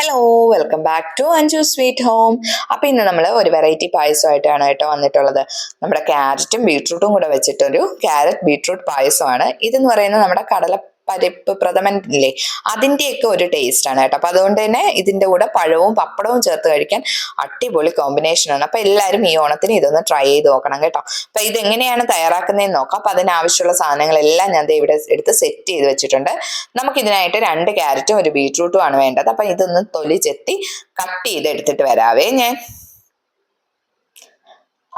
Hello welcome back to Anju sweet home അപ്പം ഇന്ന് നമ്മൾ ഒരു വെറൈറ്റി പായസമായിട്ടാണ് കേട്ടോ വന്നിട്ടുള്ളത്. നമ്മുടെ ക്യാരറ്റും ബീട്രൂട്ടും കൂടെ വെച്ചിട്ടൊരു ക്യാരറ്റ് ബീട്രൂട്ട് പായസമാണ്. ഇതെന്ന് പറയുന്നത് നമ്മുടെ കടല പരിപ്പ് പ്രഥമൻ ഇല്ലേ അതിന്റെയൊക്കെ ഒരു ടേസ്റ്റ് ആണ് കേട്ടോ. അപ്പോൾ അതുകൊണ്ട് തന്നെ ഇതിന്റെ കൂടെ പഴവും പപ്പടവും ചേർത്ത് കഴിക്കാൻ അടിപൊളി കോമ്പിനേഷനാണ് അപ്പോൾ എല്ലാവരും ഈ ഓണത്തിന് ഇതൊന്ന് ട്രൈ ചെയ്ത് നോക്കണം കേട്ടോ. അപ്പോൾ ഇത് എങ്ങനെയാണ് തയ്യാറാക്കുന്നതെന്ന് നോക്കാം. അപ്പോൾ അതിനാവശ്യമുള്ള സാധനങ്ങളെല്ലാം ഞാൻ ഇവിടെ എടുത്ത് സെറ്റ് ചെയ്ത് വെച്ചിട്ടുണ്ട്. നമുക്ക് നമുക്കിതിനായിട്ട് രണ്ട് ക്യാരറ്റും ഒരു ബീട്രൂട്ടും ആണ് വേണ്ടത്. അപ്പം ഇതൊന്ന് തൊലി ചെത്തി കട്ട് ചെയ്ത് എടുത്തിട്ട് വരാവേ ഞാൻ.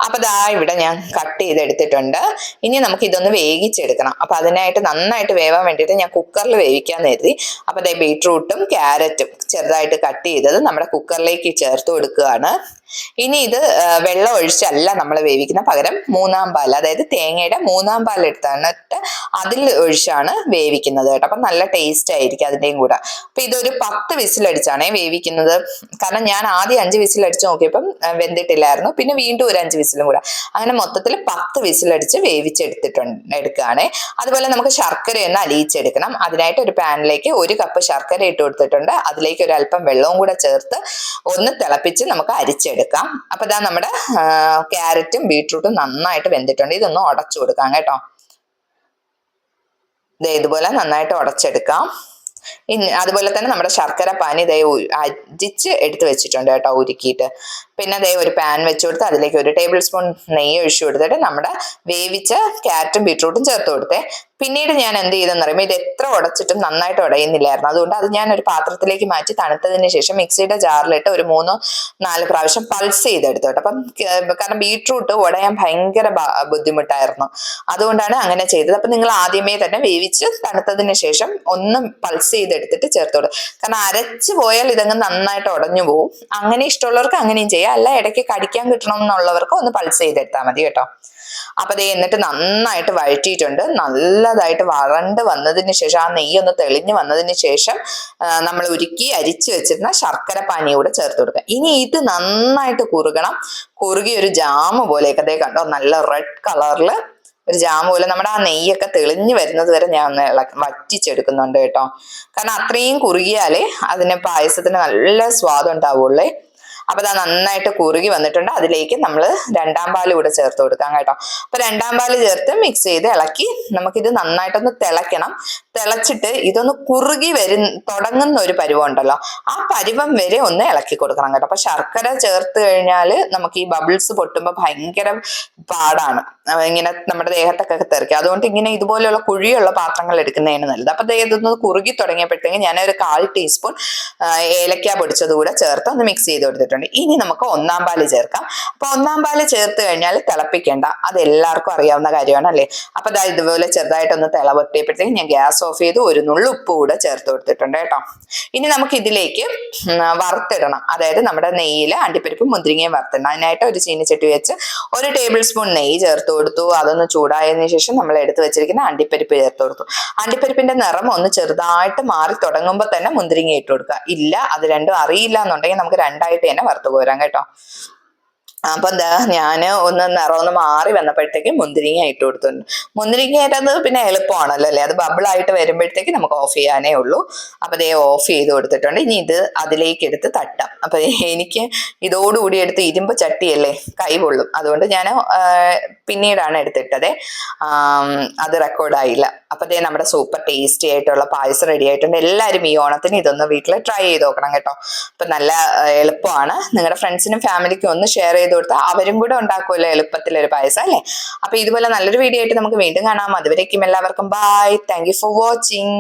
അപ്പൊ ദാ ഇവിടെ ഞാൻ കട്ട് ചെയ്തെടുത്തിട്ടുണ്ട്. ഇനി നമുക്ക് ഇതൊന്ന് വേവിച്ചെടുക്കണം. അപ്പൊ അതിനായിട്ട് നന്നായിട്ട് വേവാൻ വേണ്ടിയിട്ട് ഞാൻ കുക്കറിൽ വേവിക്കാൻ കരുതി. അപ്പൊ ദേ ബീട്രൂട്ടും ക്യാരറ്റും ചെറുതായിട്ട് കട്ട് ചെയ്തത് നമ്മുടെ കുക്കറിലേക്ക് ചേർത്ത് കൊടുക്കുകയാണ്. ഇനി ഇത് വെള്ളം ഒഴിച്ചല്ല നമ്മൾ വേവിക്കുന്ന പകരം മൂന്നാം പാൽ അതായത് തേങ്ങയുടെ മൂന്നാം പാൽ എടുത്തിട്ട് അതിൽ ഒഴിച്ചാണ് വേവിക്കുന്നത് കേട്ടോ. അപ്പൊ നല്ല ടേസ്റ്റ് ആയിരിക്കും അതിന്റെയും കൂടെ. അപ്പൊ ഇതൊരു പത്ത് വിസിലടിച്ചാണേ വേവിക്കുന്നത്. കാരണം ഞാൻ ആദ്യം അഞ്ച് വിസിലടിച്ച് നോക്കിയപ്പം വെന്തിട്ടില്ലായിരുന്നു. പിന്നെ വീണ്ടും ഒരു അഞ്ച് വിസിലും കൂടെ. അങ്ങനെ മൊത്തത്തിൽ പത്ത് വിസിലടിച്ച് വേവിച്ചെടുത്തിട്ടുണ്ട് എടുക്കുകയാണേ. അതുപോലെ നമുക്ക് ശർക്കര ഒന്ന് അലിയിച്ചെടുക്കണം. അതിനായിട്ട് ഒരു പാനിലേക്ക് ഒരു കപ്പ് ശർക്കര ഇട്ട് കൊടുത്തിട്ടുണ്ട്. അതിലേക്ക് ഒരു അല്പം വെള്ളവും കൂടെ ചേർത്ത് ഒന്ന് തിളപ്പിച്ച് നമുക്ക് അരിച്ചെടുക്കാം. അപ്പൊ ഇതാ നമ്മുടെ ക്യാരറ്റും ബീട്രൂട്ടും നന്നായിട്ട് വെന്തിട്ടുണ്ട്. ഇതൊന്ന് ഉടച്ചു കൊടുക്കാം കേട്ടോ. ഇതേ ഇതുപോലെ നന്നായിട്ട് ഉടച്ചെടുക്കാം. അതുപോലെ തന്നെ നമ്മുടെ ശർക്കര പാനി ദയ അരിച്ച് എടുത്ത് വെച്ചിട്ടുണ്ട് കേട്ടോ ഉരുക്കിയിട്ട്. പിന്നെ ദയ ഒരു പാൻ വെച്ച് കൊടുത്ത് അതിലേക്ക് ഒരു ടേബിൾ സ്പൂൺ നെയ്യ് ഒഴിച്ചു കൊടുത്തിട്ട് നമ്മുടെ വേവിച്ച ക്യാരറ്റും ബീട്രൂട്ടും ചേർത്ത് കൊടുത്തേ. പിന്നീട് ഞാൻ എന്ത് ചെയ്തെന്ന് പറയുമ്പോൾ ഇത് എത്ര ഉടച്ചിട്ടും നന്നായിട്ട് ഉടയുന്നില്ലായിരുന്നു. അതുകൊണ്ട് അത് ഞാൻ ഒരു പാത്രത്തിലേക്ക് മാറ്റി തണുത്തതിന് ശേഷം മിക്സിയുടെ ജാറിലിട്ട് ഒരു മൂന്നോ നാല് പ്രാവശ്യം പൾസ് ചെയ്തെടുത്തു കേട്ടോ. അപ്പം കാരണം ബീട്രൂട്ട് ഉടയാൻ ഭയങ്കര ബുദ്ധിമുട്ടായിരുന്നു. അതുകൊണ്ടാണ് അങ്ങനെ ചെയ്തത്. അപ്പം നിങ്ങൾ ആദ്യമേ തന്നെ വേവിച്ച് തണുത്തതിന് ശേഷം ഒന്ന് പൾസ് ചെയ്തെടുത്തിട്ട് ചേർത്ത് കൊടുക്കും കാരണം അരച്ച് പോയാൽ ഇതങ്ങ് നന്നായിട്ട് ഉടഞ്ഞു പോകും അങ്ങനെ ഇഷ്ടമുള്ളവർക്ക് അങ്ങനെയും ചെയ്യാം. അല്ല ഇടയ്ക്ക് കടിക്കാൻ കിട്ടണം എന്നുള്ളവർക്ക് ഒന്ന് പൾസ് ചെയ്തെടുത്താൽ മതി കേട്ടോ. അപ്പൊ ദേ എന്നിട്ട് നന്നായിട്ട് വഴറ്റിയിട്ടുണ്ട്. നല്ലതായിട്ട് വറണ്ട് വന്നതിന് ശേഷം ആ നെയ്യ് ഒന്ന് തെളിഞ്ഞു വന്നതിന് ശേഷം നമ്മൾ ഉരുക്കി അരിച്ചു വെച്ചിരുന്ന ശർക്കര പാനി കൂടെ ചേർത്ത് കൊടുക്കുക. ഇനി ഇത് നന്നായിട്ട് കുറുകണം. കുറുകി ഒരു ജാമ് പോലെയൊക്കെ അതേ കണ്ടോ? നല്ല റെഡ് കളറിൽ ഒരു ജാമ് പോലെ നമ്മുടെ ആ നെയ്യൊക്കെ തെളിഞ്ഞു വരുന്നത് വരെ ഞാൻ ഒന്ന് ഇളക്കി വറ്റിച്ചെടുക്കുന്നുണ്ട് കേട്ടോ. കാരണം അത്രയും കുറുകിയാലേ അതിന് പായസത്തിന് നല്ല സ്വാദം ഉണ്ടാവുള്ളേ. അപ്പൊ അത് നന്നായിട്ട് കുറുകി വന്നിട്ടുണ്ട്. അതിലേക്ക് നമ്മൾ രണ്ടാം പാൽ കൂടെ ചേർത്ത് കൊടുക്കാം കേട്ടോ. അപ്പൊ രണ്ടാം പാൽ ചേർത്ത് മിക്സ് ചെയ്ത് ഇളക്കി നമുക്കിത് നന്നായിട്ടൊന്ന് തിളയ്ക്കണം. തിളച്ചിട്ട് ഇതൊന്ന് കുറുകി വരു തുടങ്ങുന്ന ഒരു പരുവം ഉണ്ടല്ലോ. ആ പരുവം വരെ ഒന്ന് ഇളക്കി കൊടുക്കണം കേട്ടോ. അപ്പൊ ശർക്കര ചേർത്ത് കഴിഞ്ഞാൽ നമുക്ക് ഈ ബബിൾസ് പൊട്ടുമ്പോൾ ഭയങ്കര പാടാണ്. ഇങ്ങനെ നമ്മുടെ ദേഹത്തൊക്കെ തെറിക്കുക അതുകൊണ്ട് ഇങ്ങനെ ഇതുപോലെയുള്ള കുഴിയുള്ള പാത്രങ്ങൾ എടുക്കുന്നതിന് നല്ലത്. അപ്പൊ ഇതൊന്ന് കുറുകി തുടങ്ങിയപ്പോഴത്തേക്ക് ഞാൻ ഒരു കാൽ ടീസ്പൂൺ ഏലക്ക പൊടിച്ചത് കൂടെ ചേർത്ത് ഒന്ന് മിക്സ് ചെയ്ത് കൊടുത്തിട്ടുണ്ട്. ഇനി നമുക്ക് ഒന്നാം പാൽ ചേർക്കാം. അപ്പൊ ഒന്നാം പാൽ ചേർത്ത് കഴിഞ്ഞാൽ തിളപ്പിക്കേണ്ട. അത് എല്ലാവർക്കും അറിയാവുന്ന കാര്യമാണ് അല്ലേ? അപ്പൊ ദാ ഇതുപോലെ ചെറുതായിട്ടൊന്ന് തിള പൊട്ടിയപ്പോഴത്തേക്ക് ഞാൻ ഗ്യാസ് ഓഫ് ചെയ്ത് ഒരു നുള്ളു ഉപ്പ് കൂടെ ചേർത്ത് കൊടുത്തിട്ടുണ്ട് കേട്ടോ. ഇനി നമുക്ക് ഇതിലേക്ക് വറുത്തിടണം. അതായത് നമ്മുടെ നെയ്യിൽ അണ്ടിപ്പരിപ്പും മുന്തിരിങ്ങയും വറുത്തിടണം. അതിനായിട്ട് ഒരു ചീനിച്ചട്ടി വെച്ച് ഒരു ടേബിൾ സ്പൂൺ നെയ്യ് ചേർത്ത് കൊടുത്തു. അതൊന്ന് ചൂടായതിനു ശേഷം നമ്മൾ എടുത്ത് വെച്ചിരിക്കുന്ന അണ്ടിപ്പരിപ്പ് ചേർത്ത് കൊടുത്തു. അണ്ടിപ്പരിപ്പിന്റെ നിറം ഒന്ന് ചെറുതായിട്ട് മാറി തുടങ്ങുമ്പോൾ തന്നെ മുന്തിരിങ്ങ ഇട്ട് കൊടുക്കുക. ഇല്ല അത് രണ്ടും അറിയില്ല എന്നുണ്ടെങ്കിൽ നമുക്ക് രണ്ടായിട്ട് തന്നെ വറുത്ത് കോരാം കേട്ടോ. അപ്പൊ എന്താ ഞാൻ ഒന്ന് നിറം ഒന്ന് മാറി വന്നപ്പോഴത്തേക്ക് മുന്തിരിങ്ങ ഇട്ട് കൊടുത്തിട്ടുണ്ട് മുന്തിരിങ്ങ ഇട്ടത് പിന്നെ എളുപ്പമാണല്ലോ അല്ലേ? അത് ബബിൾ ആയിട്ട് വരുമ്പോഴത്തേക്ക് നമുക്ക് ഓഫ് ചെയ്യാനേ ഉള്ളൂ. അപ്പൊ ദേ ഓഫ് ചെയ്ത് കൊടുത്തിട്ടുണ്ട്. ഇനി ഇത് അതിലേക്ക് എടുത്ത് തട്ടാം. അപ്പൊ എനിക്ക് ഇതോടുകൂടി എടുത്ത് ഇരുമ്പ് ചട്ടിയല്ലേ? കൈ കൊള്ളും അതുകൊണ്ട് ഞാൻ പിന്നീടാണ് എടുത്തിട്ടത്. അത് റെക്കോർഡായില്ല അപ്പൊ ദേ നമ്മുടെ സൂപ്പർ ടേസ്റ്റി ആയിട്ടുള്ള പായസം റെഡി ആയിട്ടുണ്ട്. എല്ലാവരും ഈ ഓണത്തിന് ഇതൊന്ന് വീട്ടിൽ ട്രൈ ചെയ്ത് നോക്കണം കേട്ടോ. അപ്പൊ നല്ല എളുപ്പമാണ്. നിങ്ങളുടെ ഫ്രണ്ട്സിനും ഫാമിലിക്കും ഒന്ന് ഷെയർ ചെയ്ത് കൊടുത്താൽ അവരും കൂടെ ഉണ്ടാക്കുമല്ലോ എളുപ്പത്തിൽ ഒരു പായസം അല്ലേ? അപ്പൊ ഇതുപോലെ നല്ലൊരു വീഡിയോ ആയിട്ട് നമുക്ക് വീണ്ടും കാണാം. അതുവരേക്കും എല്ലാവർക്കും ബൈ താങ്ക് ഫോർ വാച്ചിങ്